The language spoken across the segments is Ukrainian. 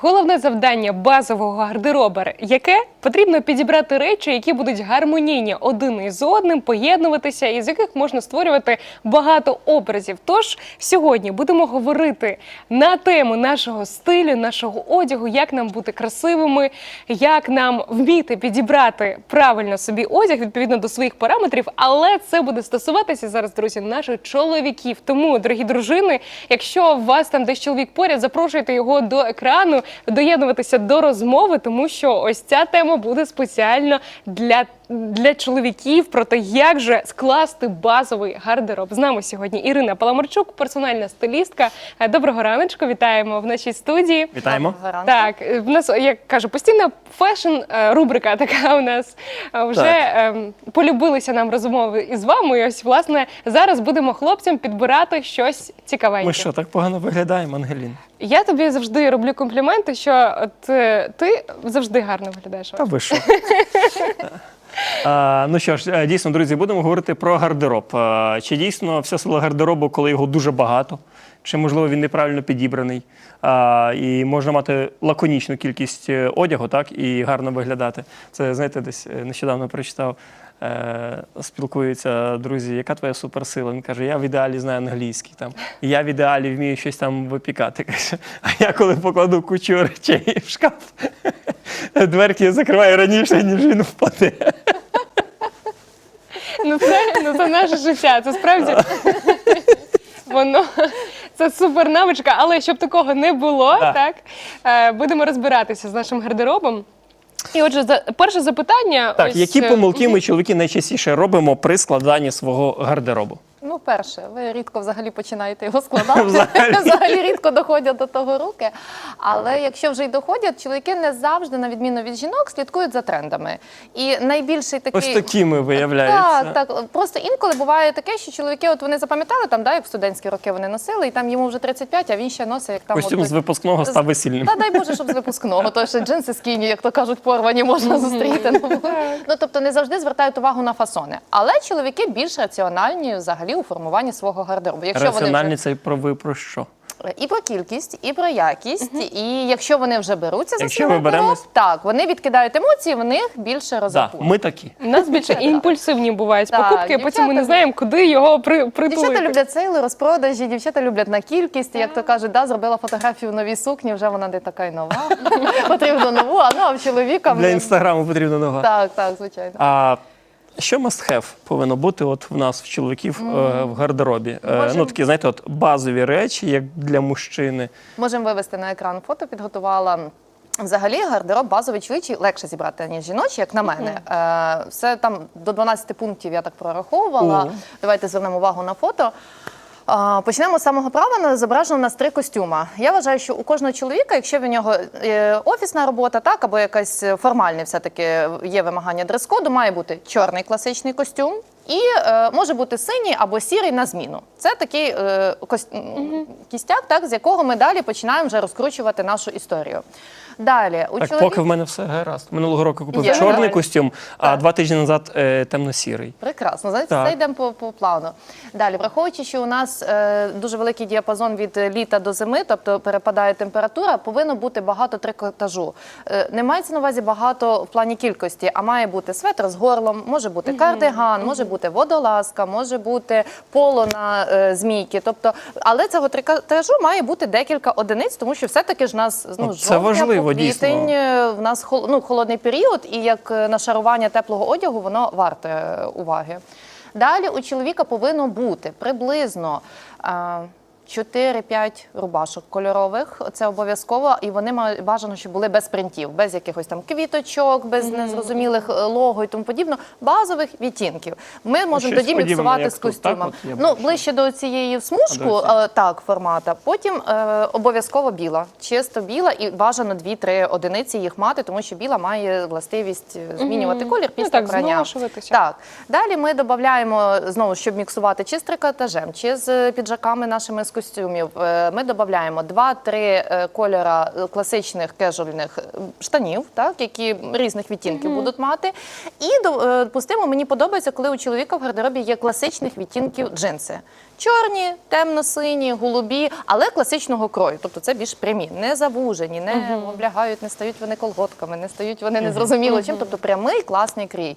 Головне завдання базового гардероба, яке потрібно підібрати речі, які будуть гармонійні один із одним, поєднуватися, і з яких можна створювати багато образів. Тож сьогодні будемо говорити на тему нашого стилю, нашого одягу, як нам бути красивими, як нам вміти підібрати правильно собі одяг відповідно до своїх параметрів. Але це буде стосуватися зараз, друзі, наших чоловіків. Тому, дорогі дружини, якщо у вас там десь чоловік поряд, запрошуйте його до екрану, доєднуватися до розмови, тому що ось ця тема буде спеціально для. Для чоловіків про те, як же скласти базовий гардероб. З нами сьогодні Ірина Паламарчук, персональна стилістка. Е, Доброго раночку, вітаємо в нашій студії. Вітаємо. Так, е, в нас, як кажу, постійна фешн е, рубрика така у нас вже Так. ем, полюбилися нам розмови із вами. І ось власне зараз будемо хлопцям підбирати щось цікавеньке. Ми що, так погано виглядаємо, Ангелін? Я тобі завжди роблю компліменти, що от, ти завжди гарно виглядаєш. Та ви що? А, ну що ж, е, дійсно, друзі, будемо говорити про гардероб. Чи дійсно вся сила гардеробу, коли його дуже багато, чи можливо він неправильно підібраний, і можна мати лаконічну кількість е, одягу, так і гарно виглядати. Це знаєте, десь е, нещодавно прочитав. Е, спілкуються друзі, яка твоя суперсила? Він каже, я в ідеалі знаю англійський там. Я в ідеалі вмію щось там випікати. Каже, а я коли покладу кучу речей в шкаф, дверки я закриваю раніше, ніж він впаде. Ну це, ну це наше життя. Це справді воно. Це супер навичка, але щоб такого не було, Да. так е, будемо розбиратися з нашим гардеробом. І отже, за перше запитання. Так, ось, які е, помилки ми чоловіки найчастіше робимо при складанні свого гардеробу? Ну, перше, ви рідко взагалі починаєте його складати. Взагалі. взагалі рідко доходять до того руки. Але якщо вже й доходять, чоловіки не завжди, на відміну від жінок, слідкують за трендами. І найбільший такий. Ось такими виявляються. Так, так. Просто інколи буває таке, що чоловіки, от вони запам'ятали там, да, як в студентські роки вони носили, і там йому вже 35, а він ще носить як там. Костюм от, з випускного став весільним. Та дай Боже, щоб з випускного, то ще джинси скіні, як то кажуть, порвані можна зустріти. Ну, ну тобто не завжди звертають увагу на фасони. Але чоловіки більш раціональні взагалі у формуванні свого гардеробу. Якщо Раціональні вони це про ви про що? і про кількість, і про якість, і якщо вони вже беруться за Якщо свій гардероб, беремось- так вони відкидають емоції, в них більше Да, ми такі. У нас більше імпульсивні бувають Так, покупки, а потім ми не знаємо, куди його при, притулити. Дівчата люблять сейли, розпродажі, дівчата люблять на кількість. Як то кажуть, да, зробила фотографію в новій сукні, вже вона не така й нова. Потрібно нову, а ну а в чоловіка Для інстаграму потрібна нога. Так, так, звичайно. А що must have повинно бути от в нас, в чоловіків, е, в гардеробі? Е, Можем- Ну, такі, знаєте, от базові речі, як для мужчини. Можемо вивести на екран фото, підготувала. Взагалі гардероб базовий чоловічий легше зібрати, ніж жіночий, як на мене. Е, все там до 12 пунктів я так прораховувала. Mm. Давайте звернемо увагу на фото. Почнемо з самого права. На- Зображено у нас три костюма. Я вважаю, що у кожного чоловіка, якщо в нього е, офісна робота, так або якась формальне, все таки є вимагання дрес-коду, має бути чорний класичний костюм. І е, може бути синій або сірий на зміну. Це такий е, кос- м, кістяк, так, з якого ми далі починаємо вже розкручувати нашу історію. Далі, у Так, чоловік... поки в мене все гаразд. Минулого року купив Є. чорний Так. костюм, а Так. два тижні назад е, темно-сірий. Прекрасно, знаєте, Так. все йдемо по, по плану. Далі, враховуючи, що у нас е, дуже великий діапазон від літа до зими, тобто перепадає температура, повинно бути багато трикотажу. Е, не мається на увазі багато в плані кількості, а має бути светр з горлом, може бути кардиган, може бути водолазка, може бути поло на е, змійки. Тобто, але цього трикотажу має бути декілька одиниць, тому що все-таки ж нас ну, це жовтня важливо, квітень дійсно. е, в нас хол- ну, холодний період, і як е, нашарування теплого одягу, воно варте е, уваги. Далі у чоловіка повинно бути приблизно. е, 4-5 рубашок кольорових, це обов'язково, і вони мають бажано, щоб були без принтів, без якихось там квіточок, без незрозумілих е, лого і тому подібно, базових відтінків. Ми можемо щось тоді міксувати з тут, так? костюмом. От Ну ближче до цієї смужку, А, е, так, формата. Потім е, обов'язково біла, чисто біла, і бажано 2-3 одиниці їх мати, тому що біла має властивість змінювати колір Ну, після прання. Так. Далі ми додаємо знову, щоб міксувати чи з трикотажем, чи з піджаками нашими з костюмів е, ми додаємо 2-3 кольори е, класичних кежуальних е, штанів, так, які різних відтінків будуть мати. І допустимо, мені подобається, коли у чоловіка в гардеробі є класичних відтінків джинси. Чорні, темно-сині, голубі, але класичного крою. Тобто це більш прямі, не завужені, не облягають, не стають вони колготками, не стають вони незрозуміло чим. Тобто прямий класний крій.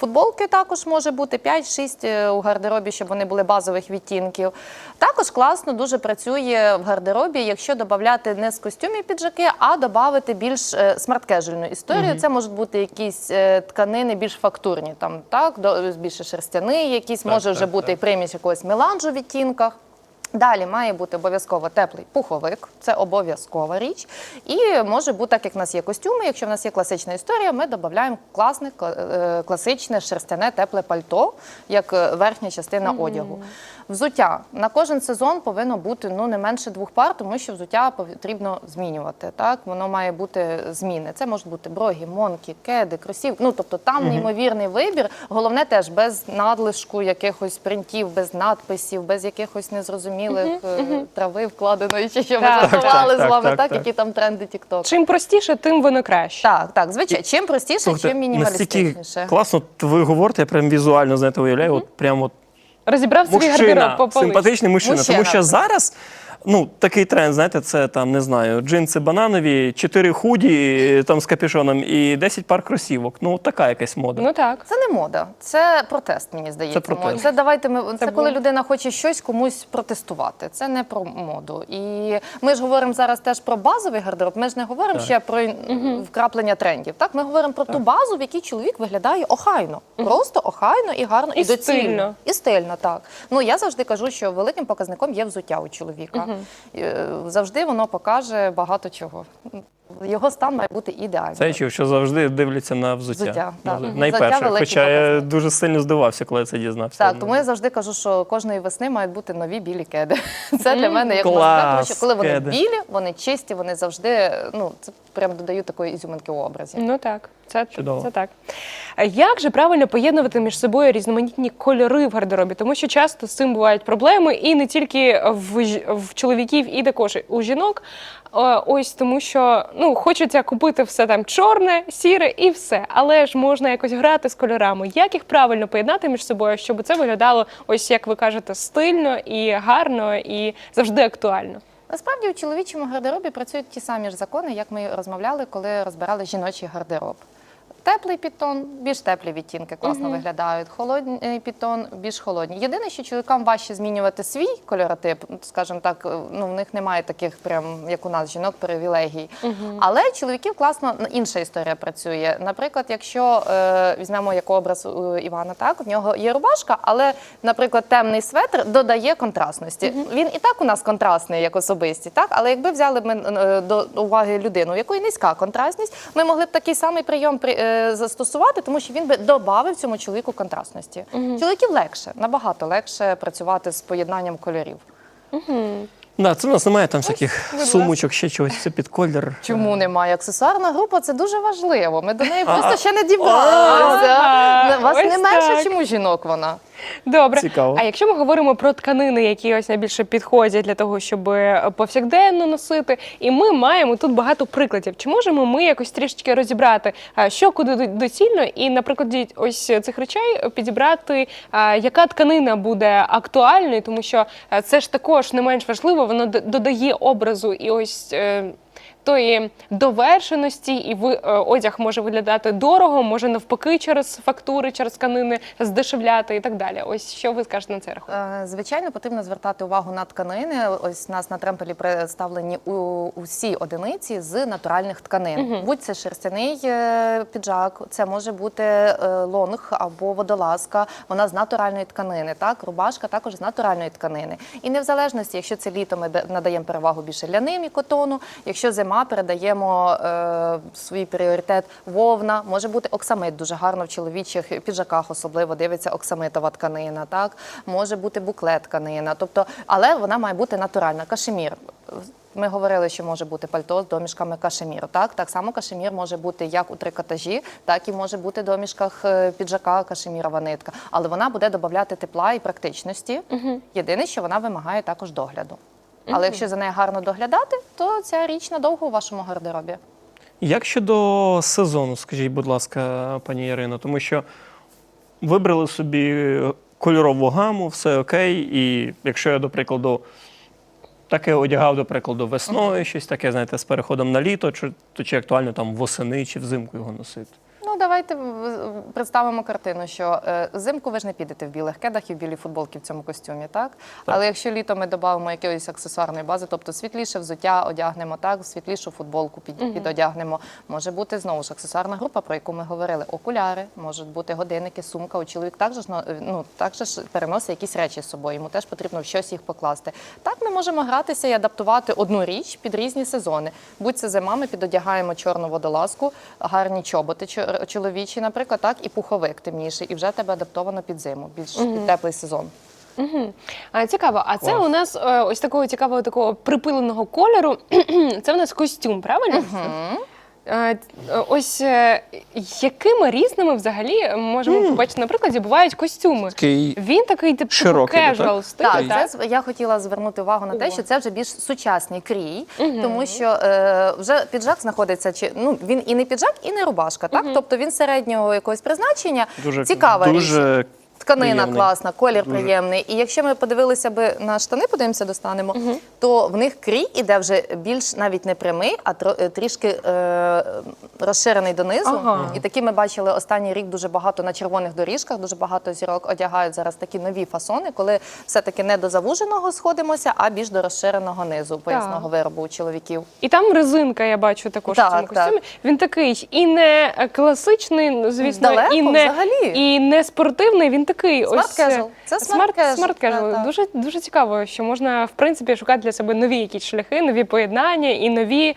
Футболки також може бути 5-6 е, у гардеробі, щоб вони були базових відтінків. Також класно дуже працює в гардеробі, якщо додати не з костюмів піджаки, а додати більш е, смарт-кежуальну історію. Це можуть бути якісь е, тканини більш фактурні, там так, більше шерстяний, якісь Так, може вже так, бути так. і примість якогось меланжу відтінках. Далі має бути обов'язково теплий пуховик, це обов'язкова річ. І може бути, так як в нас є костюми, якщо в нас є класична історія, ми додаємо класне, е, класичне шерстяне тепле пальто, як е, верхня частина одягу. Взуття на кожен сезон повинно бути ну не менше двох пар, тому що взуття потрібно змінювати. Так воно має бути зміни. Це можуть бути броги, монки, кеди, кросівки. Ну тобто там неймовірний вибір. Головне теж без надлишку якихось принтів, без надписів, без якихось незрозумілих е, трави вкладеної, чи що ми жартували з вами, так, які там тренди TikTok. Чим простіше, тим воно краще. Так, так, звичайно. Чим простіше, чим мінімалістичніше. класно ви говорите, я прям візуально знаєте, уявляю, от прям от Розібрав свій гардероб по поличкам. симпатичний мужчина. Мужчина. Тому що зараз ну, такий тренд, знаєте, це там, не знаю, джинси бананові, 4 худі там з капюшоном і 10 пар кросівок. Ну, така якась мода. Ну так. Це не мода, це протест, мені здається. Це протест. Мо- Це давайте ми це, Це коли було. людина хоче щось комусь протестувати. Це не про моду. І ми ж говоримо зараз теж про базовий гардероб. Ми ж не говоримо Так. ще про ін- вкраплення трендів. Так, ми говоримо про ту базу, в якій чоловік виглядає охайно, просто охайно і гарно, і, І доцільно. стильно. І стильно, так. Ну я завжди кажу, що великим показником є взуття у чоловіка. Е, Завжди воно покаже багато чого. Його стан має бути ідеальним. Це я чув, що завжди дивляться на взуття. Взуття, так. взуття. Найперше. Взуття великий Хоча я показник. дуже сильно здивався, коли я це дізнався. Так, Ну, тому я завжди кажу, що кожної весни мають бути нові білі кеди. Це для мене як Клас, можна, тому що коли вони кеди. білі, вони чисті, вони завжди ну це прям додають такої ізюминки у образі. Ну так, це, Чудово. це так. А Як же правильно поєднувати між собою різноманітні кольори в гардеробі? Тому що часто з цим бувають проблеми, і не тільки в, ж- в чоловіків, і також у жінок. Е, Ось тому, що ну хочеться купити все там чорне, сіре і все. Але ж можна якось грати з кольорами. Як їх правильно поєднати між собою, щоб це виглядало, ось як ви кажете, стильно і гарно, і завжди актуально? Насправді у чоловічому гардеробі працюють ті самі ж закони, як ми розмовляли, коли розбирали жіночий гардероб. Теплий підтон, більш теплі відтінки класно виглядають. Холодний підтон, більш холодні. Єдине, що чоловікам важче змінювати свій кольоротип, скажімо так, ну в них немає таких, прям як у нас жінок, привілегій. Але чоловіків класно ну, інша історія працює. Наприклад, якщо е, візьмемо як образ у Івана, так в нього є рубашка, але, наприклад, темний светр додає контрастності. Він і так у нас контрастний як особистість, так але якби взяли ми е, до уваги людину, у якої низька контрастність, ми могли б такий самий прийом при- е, застосувати, тому що він би додав цьому чоловіку контрастності. Чоловіків легше, набагато легше працювати з поєднанням кольорів. Да, це в нас немає там всяких Ось, сумочок, ще чогось, це під колір. Чому немає? Аксесуарна група це дуже важливо. Ми до неї просто ще не дібралися. Вас не менше, чому жінок вона. Добре. Цікаво. А якщо ми говоримо про тканини, які ось найбільше підходять для того, щоб е, повсякденно носити, і ми маємо тут багато прикладів. Чи можемо ми якось трішечки розібрати, що куди доцільно, і, наприклад, ось цих речей підібрати, яка тканина буде актуальною, тому що е, це ж також не менш важливо, воно додає образу і ось. Тої довершеності, і ви, е, одяг може виглядати дорого, може навпаки через фактури, через тканини здешевляти і так далі. Ось що ви скажете на цей рахунок? Е, Звичайно, потрібно звертати увагу на тканини. Ось у нас на тремпелі представлені у, усі одиниці з натуральних тканин. Будь це шерстяний е, піджак, це може бути е, лонг або водолазка. Вона з натуральної тканини. Так, рубашка також з натуральної тканини. І не в залежності, якщо це літо, ми надаємо перевагу більше ляним і котону. Якщо зима, передаємо е, свій пріоритет вовна. Може бути оксамит дуже гарно в чоловічих піджаках, особливо дивиться оксамитова тканина. Так може бути буклет тканина. Тобто, але вона має бути натуральна. Кашемір. Ми говорили, що може бути пальто з домішками кашеміру. Так, так само кашемір може бути як у трикотажі, так і може бути в домішках е, піджака кашемірова нитка. Але вона буде додати тепла і практичності. Єдине, що вона вимагає також догляду. Але якщо за нею гарно доглядати, то ця річ надовго у вашому гардеробі. Як щодо сезону, скажіть, будь ласка, пані Ірино, тому що вибрали собі кольорову гаму, все окей, і якщо я, до прикладу, таке одягав, до прикладу, весною, щось таке, знаєте, з переходом на літо, чи, то чи актуально там восени чи взимку його носити? Давайте в- представимо картину, що е, взимку ви ж не підете в білих кедах і в білій футболці в цьому костюмі, так? Але якщо літо ми додамо якоїсь аксесуарної бази, тобто світліше взуття одягнемо, так, світлішу футболку під, підодягнемо. Може бути знову ж аксесуарна група, про яку ми говорили. Окуляри, можуть бути годинники, сумка. У чоловік також ну, ну, також переносить якісь речі з собою. Йому теж потрібно в щось їх покласти. Так ми можемо гратися і адаптувати одну річ під різні сезони. Будь це зима, ми підодягаємо чорну водолазку, гарні чоботи чо- чоловічі, наприклад, так, і пуховик темніший, і вже тебе адаптовано під зиму, більш під теплий сезон. А, цікаво, а це Клас. у нас е, ось такого цікавого такого припиленого кольору. це у нас костюм, правильно? Е, Ось е, якими різними взагалі можемо побачити на прикладі бувають костюми. Такий Він такий типу Широкий, casual стиль. Так, так? це з- я хотіла звернути увагу на те, що це вже більш сучасний крій, тому що е, вже піджак знаходиться чи ну він і не піджак, і не рубашка. Так, тобто він середнього якогось призначення. дуже, Цікава річ. Тканина приємний. класна, колір приємний. І якщо ми подивилися би на штани, подивимося, достанемо, то в них крій іде вже більш навіть не прямий, а е, трішки е, розширений донизу. Ага. І такі ми бачили останній рік дуже багато на червоних доріжках. Дуже багато зірок одягають зараз такі нові фасони, коли все-таки не до завуженого сходимося, а більш до розширеного низу поясного виробу у чоловіків. І там резинка, я бачу також Так, в цьому так. костюмі. Він такий і не класичний, звісно, Далеко, і не взагалі. і не спортивний. Він такий Смарт ось casual. Це smart смарт, casual, смарт casual. так, так. Дуже дуже цікаво, що можна в принципі шукати для себе нові якісь шляхи, нові поєднання і нові е,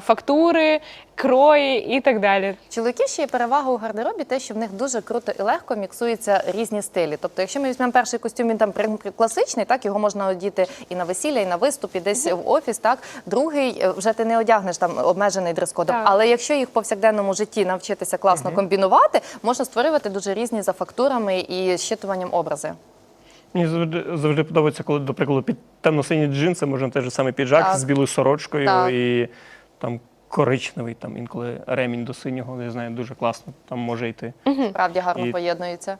фактури, крої і так далі. Чоловіків ще є перевага у гардеробі, те, що в них дуже круто і легко міксуються різні стилі. Тобто, якщо ми візьмемо перший костюм, він там прям класичний, так його можна одіти і на весілля, і на виступ, і десь в офіс. Так другий е, вже ти не одягнеш там обмежений дрес-кодом. Так. Але якщо їх в повсякденному житті навчитися класно комбінувати, можна створювати дуже різні за фактурами і щитуванням образи. Мені завжди, завжди подобається, коли, до прикладу, під темно-сині джинси можна теж самий піджак Так. з білою сорочкою Так. і там коричневий, там інколи ремінь до синього, я знаю, дуже класно там може йти. Справді гарно І- поєднуються.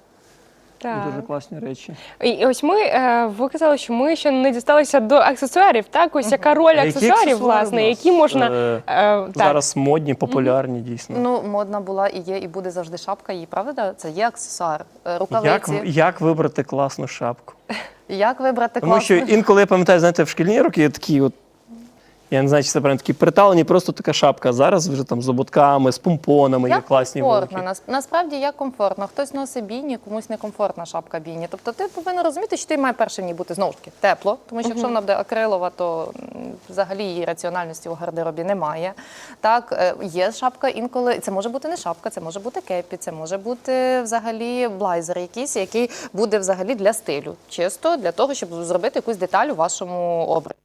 Так. Дуже класні речі. І і ось ми е, ви казали, що ми ще не дісталися до аксесуарів. Так, ось яка роль А які аксесуарів, аксесуари власне, нас? які можна Е, е, так. Зараз модні, популярні, дійсно. Ну, модна була і є, і буде завжди шапка. Її правда? Це є аксесуар. Е, як, Рукавиці. як вибрати класну шапку? Як вибрати Тому що інколи я пам'ятаю, знаєте, в шкільні роки є такі от. Я не знаю, чи це прям такі приталені, просто така шапка. Зараз вже там з ободками, з помпонами є класні комфортно. великі. Нас- Насправді як комфортно. Хтось носить біні, комусь некомфортна шапка біні. Тобто ти повинен розуміти, що ти має перше в ній бути знову ж таки тепло, тому що якщо вона буде акрилова, то м, взагалі її раціональності у гардеробі немає. Так, е, є шапка інколи. Це може бути не шапка, це може бути кепі, це може бути взагалі блайзер якийсь, який буде взагалі для стилю, чисто для того, щоб зробити якусь деталь у вашому образі.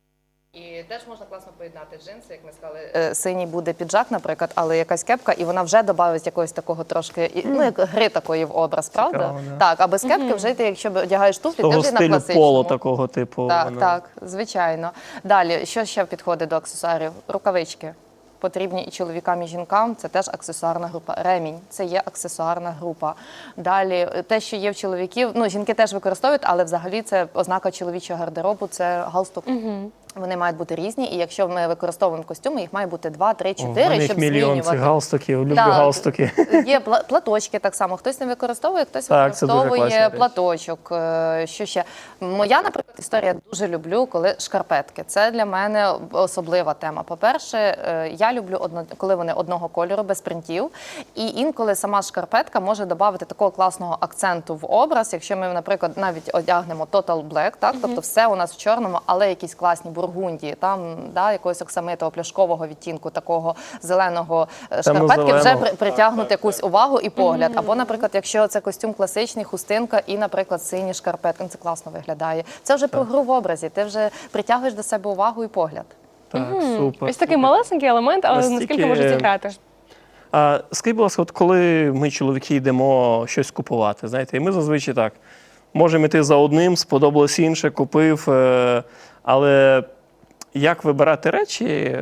Теж можна класно поєднати джинси, як ми сказали. Е, Синій буде піджак, наприклад, але якась кепка, і вона вже додавить якогось такого трошки, і- ну як гри такої в образ, правда? Цікаво, да. Так, а без кепки вже ти, якщо одягаєш туфлі, ти Того вже на стилю класичному. поло такого типу. Так, воно. так, звичайно. Далі, що ще підходить до аксесуарів? Рукавички. Потрібні і чоловікам, і жінкам. Це теж аксесуарна група. Ремінь це є аксесуарна група. Далі, те, що є в чоловіків, ну жінки теж використовують, але взагалі це ознака чоловічого гардеробу, це галстук. Вони мають бути різні, і якщо ми використовуємо костюми, їх має бути два, три, О, чотири, мене щоб мільйон змінювати. цих галстуків, люблю Так. галстуки. Є пла- платочки так само. Хтось не використовує, хтось Так, використовує платочок. Е, Що ще? Моя, наприклад, історія дуже люблю, коли шкарпетки. Це для мене особлива тема. По-перше, е, я люблю одно, коли вони одного кольору, без принтів. І інколи сама шкарпетка може додати такого класного акценту в образ. Якщо ми, наприклад, навіть одягнемо Total Black, так тобто все у нас в чорному, але якісь класні бургундії, там да, якогось оксамитового пляшкового відтінку, такого зеленого е, шкарпетки вже при- притягнути якусь увагу і погляд. Або, наприклад, якщо це костюм класичний, хустинка і, наприклад, сині шкарпетки, це класно виглядає. Це вже про гру в образі. Ти вже притягуєш до себе увагу і погляд. Так, супер. Ось такий малесенький елемент, але Настільки, наскільки може е, зіграти? А скажіть, будь ласка, от коли ми, чоловіки, йдемо щось купувати, знаєте, і ми зазвичай так. Можемо йти за одним, сподобалось інше, купив. Але як вибирати речі,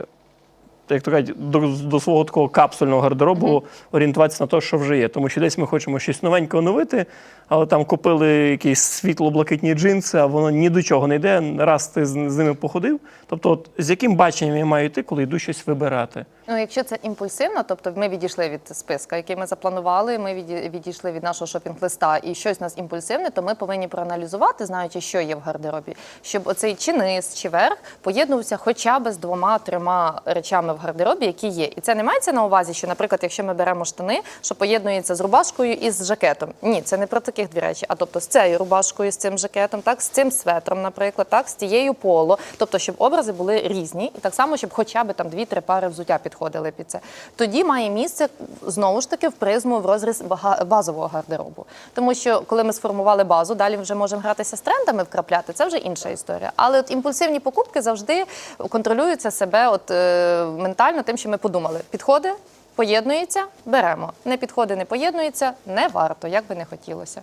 як то кажуть, до, до свого такого капсульного гардеробу орієнтуватися на те, що вже є. Тому що десь ми хочемо щось новеньке оновити, але там купили якісь світло-блакитні джинси, а воно ні до чого не йде. Раз ти з, ними походив. Тобто, от, з яким баченням я маю йти, коли йду щось вибирати? Ну, якщо це імпульсивно, тобто ми відійшли від списка, який ми запланували, ми відійшли від нашого шопінг-листа, і щось у нас імпульсивне, то ми повинні проаналізувати, знаючи, що є в гардеробі, щоб оцей чи низ, чи верх поєднувався хоча б з двома-трьома речами в гардеробі, які є. І це не мається на увазі, що, наприклад, якщо ми беремо штани, що поєднується з рубашкою і з жакетом. Ні, це не про таких дві речі, а тобто з цією рубашкою, з цим жакетом, так, з цим светром, наприклад, так, з тією поло. Тобто, щоб образи були різні, і так само, щоб хоча б там дві-три пари взуття підходили під це. Тоді має місце знову ж таки в призму в розріз базового гардеробу. Тому що коли ми сформували базу, далі вже можемо гратися з трендами, вкрапляти. Це вже інша історія. Але от імпульсивні покупки завжди контролюються себе от е, ментально тим, що ми подумали. Підходи. Поєднується, беремо. Не підходи, не поєднується, не варто, як би не хотілося.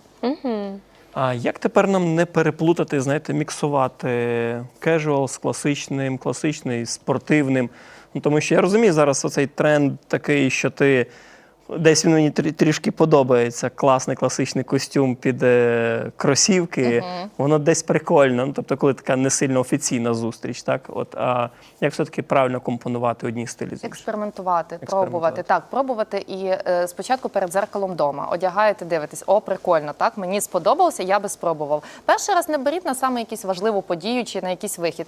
А як тепер нам не переплутати, знаєте, міксувати кежуал з класичним, класичний спортивним? Ну, тому що я розумію зараз оцей тренд такий, що ти десь він мені трішки подобається. Класний класичний костюм під е, кросівки. Воно десь прикольно. Ну, тобто, коли така не сильно офіційна зустріч, так? От, а як все-таки правильно компонувати одні стилі? Експериментувати, Експериментувати. пробувати. Так, пробувати і е, спочатку перед дзеркалом вдома. Одягаєте, дивитесь, о, прикольно, так, мені сподобалося, я би спробував. Перший раз не беріть на саме якусь важливу подію чи на якийсь вихід.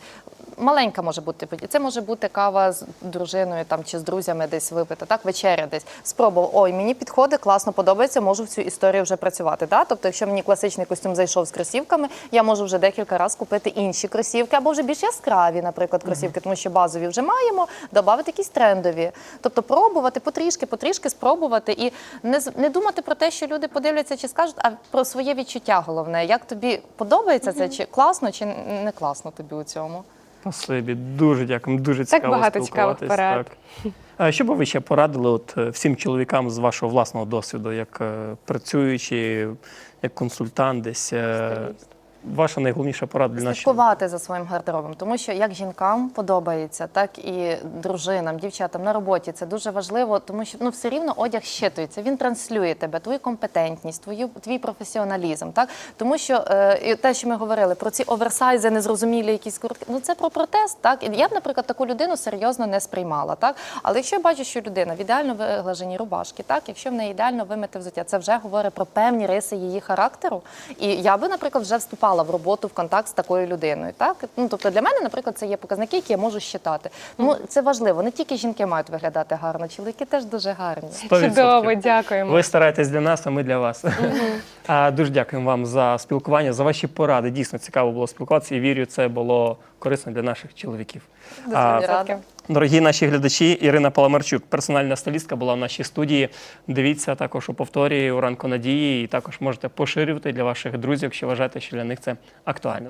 Маленька може бути подія. Це може бути кава з дружиною там чи з друзями десь випити, так, вечеря десь. Спробував, ой, мені підходить, класно подобається, можу в цю історію вже працювати. Так? Тобто, якщо мені класичний костюм зайшов з кросівками, я можу вже декілька разів купити інші кросівки, або вже більш яскраві, наприклад, кросівки, тому що базові вже маємо, додати якісь трендові. Тобто пробувати потрішки, потрішки спробувати і не, не думати про те, що люди подивляться чи скажуть, а про своє відчуття головне. Як тобі подобається це, чи класно, чи не класно тобі у цьому? Спасибі, дуже дякую. Дуже цікаво Так багато цікавих порад. Так. Що би ви ще порадили от, е, всім чоловікам з вашого власного досвіду, як е, працюючи, як консультант десь? е, Ваша найголовніша порада для наших Слідкувати за своїм гардеробом, тому що як жінкам подобається, так і дружинам, дівчатам на роботі це дуже важливо, тому що ну все рівно одяг щитується. Він транслює тебе, твою компетентність, твою твій професіоналізм. Так тому що е, те, що ми говорили про ці оверсайзи, незрозумілі якісь куртки, ну це про протест. Так я б, наприклад, таку людину серйозно не сприймала. Так, але якщо я бачу, що людина в ідеально виглаженій рубашки, так якщо в неї ідеально вимите взуття, це вже говорить про певні риси її характеру. І я би, наприклад, вже вступала в роботу в контакт з такою людиною. Так ну тобто для мене, наприклад, це є показники, які я можу щитати. Ну це важливо. Не тільки жінки мають виглядати гарно, чоловіки теж дуже гарні. 100%. Чудово, дякуємо. Ви стараєтесь для нас, а ми для вас. А, дуже дякуємо вам за спілкування, за ваші поради. Дійсно цікаво було спілкуватися і вірю, це було корисно для наших чоловіків. Дуже А, рада. Дорогі наші глядачі, Ірина Паламарчук, персональна стилістка, була в нашій студії. Дивіться також у повторі у ранку надії, і також можете поширювати для ваших друзів, якщо вважаєте, що для них це актуально.